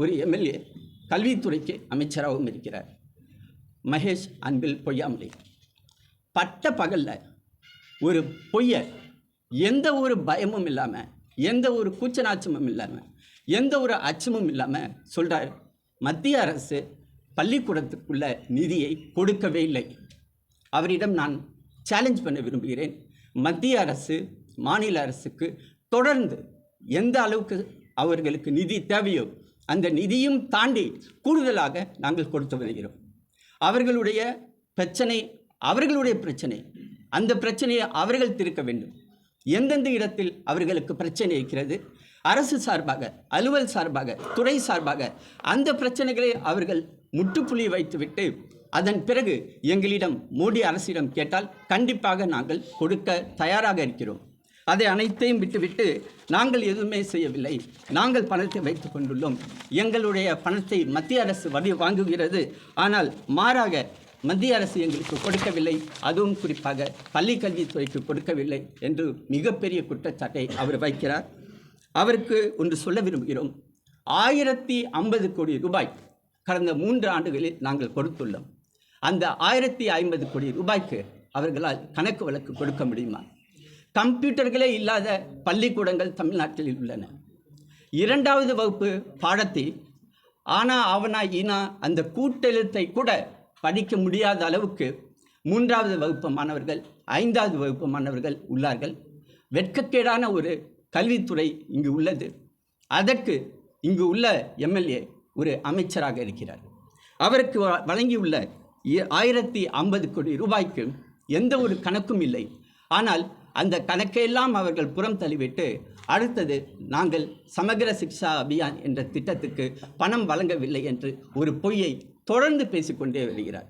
ஒரு எம்எல்ஏ கல்வித்துறைக்கு அமைச்சராகவும் இருக்கிறார். மகேஷ் அன்பில் பொய்யாமலை பட்ட பகலில் ஒரு பொய்யை எந்த ஒரு பயமும் இல்லாமல் எந்த ஒரு கூச்சநாச்சமும் இல்லாமல் எந்த ஒரு அச்சமும் இல்லாமல் சொல்கிறார் மத்திய அரசு பள்ளிக்கூடத்துக்குள்ள நிதியை கொடுக்கவே இல்லை. அவரிடம் நான் சேலஞ்ச் பண்ண விரும்புகிறேன். மத்திய அரசு மாநில அரசுக்கு தொடர்ந்து எந்த அளவுக்கு அவர்களுக்கு நிதி தேவையோ அந்த நிதியும் தாண்டி கூடுதலாக நாங்கள் கொடுத்து வருகிறோம். அவர்களுடைய பிரச்சனை அவர்களுடைய பிரச்சனை அந்த பிரச்சனையை அவர்கள் தீர்க்க வேண்டும். எந்தெந்த இடத்தில் அவர்களுக்கு பிரச்சனை இருக்கிறது அரசு சார்பாக அலுவல் சார்பாக துறை சார்பாக அந்த பிரச்சனைகளை அவர்கள் முற்றுப்புள்ளி வைத்துவிட்டு அதன் பிறகு எங்களிடம் மோடி அரசிடம் கேட்டால் கண்டிப்பாக நாங்கள் கொடுக்க தயாராக இருக்கிறோம். அதை அனைத்தையும் விட்டுவிட்டு நாங்கள் எதுவுமே செய்யவில்லை. நாங்கள் பணத்தை வைத்து கொண்டுள்ளோம். எங்களுடைய பணத்தை மத்திய அரசு வடி வாங்குகிறது. ஆனால் மாறாக மத்திய அரசு எங்களுக்கு கொடுக்கவில்லை. அதுவும் குறிப்பாக பள்ளி கல்வித்துறைக்கு கொடுக்கவில்லை என்று மிகப்பெரிய குற்றச்சாட்டை அவர் வைக்கிறார். அவருக்கு ஒன்று சொல்ல விரும்புகிறோம். ஆயிரத்தி ஐம்பது கோடி ரூபாய் கடந்த மூன்று ஆண்டுகளில் நாங்கள் கொடுத்துள்ளோம். அந்த ஆயிரத்தி ஐம்பது கோடி ரூபாய்க்கு அவர்களால் கணக்கு வழக்கு கொடுக்க முடியுமா? கம்ப்யூட்டர்களே இல்லாத பள்ளிக்கூடங்கள் தமிழ்நாட்டில் உள்ளன. இரண்டாவது வகுப்பு பாடத்தில் ஆனா ஆவனா ஈனா அந்த கூட்டெழுத்தை கூட படிக்க முடியாத அளவுக்கு மூன்றாவது வகுப்பு மாணவர்கள் ஐந்தாவது வகுப்பு மாணவர்கள் உள்ளார்கள். வெட்கக்கேடான ஒரு கல்வித்துறை இங்கு உள்ளது. அதற்கு இங்கு உள்ள எம்எல்ஏ ஒரு அமைச்சராக இருக்கிறார். அவருக்கு வ- வழங்கியுள்ள இ- ஆயிரத்தி ஐம்பது கோடி ரூபாய்க்கு எந்த ஒரு கணக்கும் இல்லை. ஆனால் அந்த கணக்கையெல்லாம் அவர்கள் புறம் தள்ளிவிட்டு அடுத்தது நாங்கள் சமகர சிக்ஷா அபியான் என்ற திட்டத்துக்கு பணம் வழங்கவில்லை என்று ஒரு பொய்யை தொடர்ந்து பேசிக்கொண்டே வருகிறார்.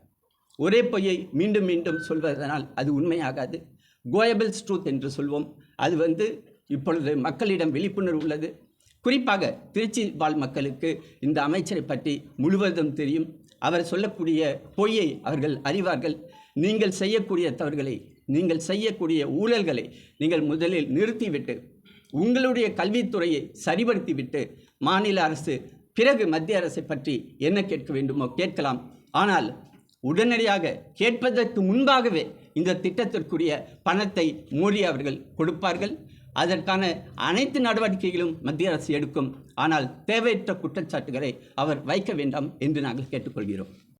ஒரே பொய்யை மீண்டும் மீண்டும் சொல்வதனால் அது உண்மையாகாது. கோயபிள்ஸ் ட்ரூத் என்று சொல்வோம். அது வந்து இப்பொழுது மக்களிடம் விழிப்புணர்வு உள்ளது. குறிப்பாக திருச்சி வாழ் மக்களுக்கு இந்த அமைச்சரை பற்றி முழுவதும் தெரியும். அவர் சொல்லக்கூடிய பொய்யை அவர்கள் அறிவார்கள். நீங்கள் செய்யக்கூடிய தவறுகளை நீங்கள் செய்யக்கூடிய ஊழல்களை நீங்கள் முதலில் நிறுத்திவிட்டு உங்களுடைய கல்வித்துறையை சரிபடுத்திவிட்டு மாநில அரசு பிறகு மத்திய அரசை பற்றி என்ன கேட்க வேண்டுமோ கேட்கலாம். ஆனால் உடனடியாக கேட்பதற்கு முன்பாகவே இந்த திட்டத்திற்குரிய பணத்தை மோடி அவர்கள் கொடுப்பார்கள். அதற்கான அனைத்து நடவடிக்கைகளும் மத்திய அரசு எடுக்கும். ஆனால் தேவையற்ற குற்றச்சாட்டுகளை அவர் வைக்க வேண்டாம் என்று நாங்கள் கேட்டுக்கொள்கிறோம்.